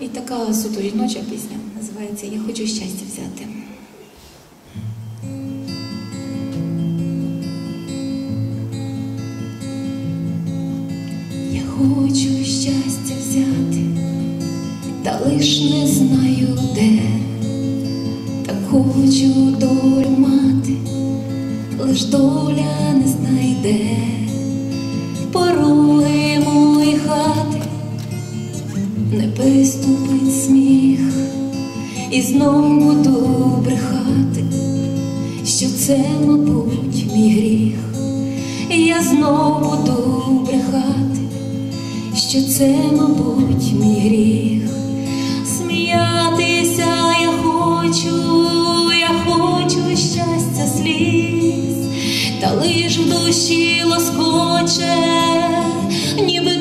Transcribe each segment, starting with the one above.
І така суто жіноча пісня називається Я хочу щастя взяти. Я хочу щастя взяти, та лиш не знаю де, так хочу долю мати, лиш доля не знайде пороги не приступить сміх, і знову буду брехати, що це, мабуть, мій гріх, і я знову буду брехати, що це, мабуть, мій гріх, сміятися я хочу, я хочу щастя сліз, та лиш в душі лоскоче, ніби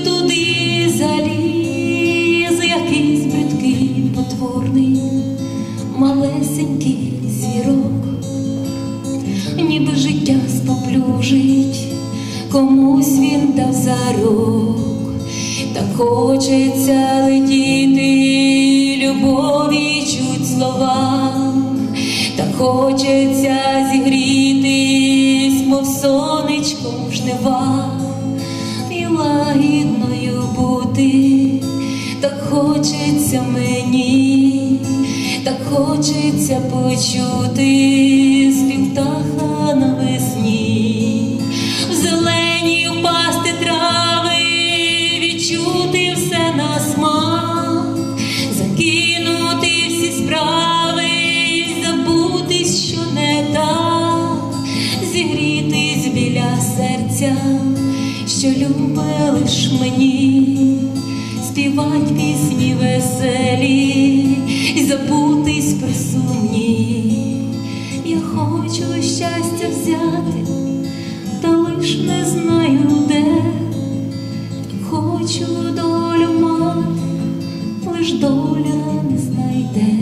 комусь він дав зарок, так хочеться летіти, любові чуть слова, так хочеться зігрітись, мов сонечко жнива, і лагідною бути, так хочеться мені, так хочеться почути спів серця, що любить лиш мені, співать пісні веселі, і забутись про сумні. Я хочу щастя взяти, та лиш не знаю де, хочу долю мати, лиш доля не знайде.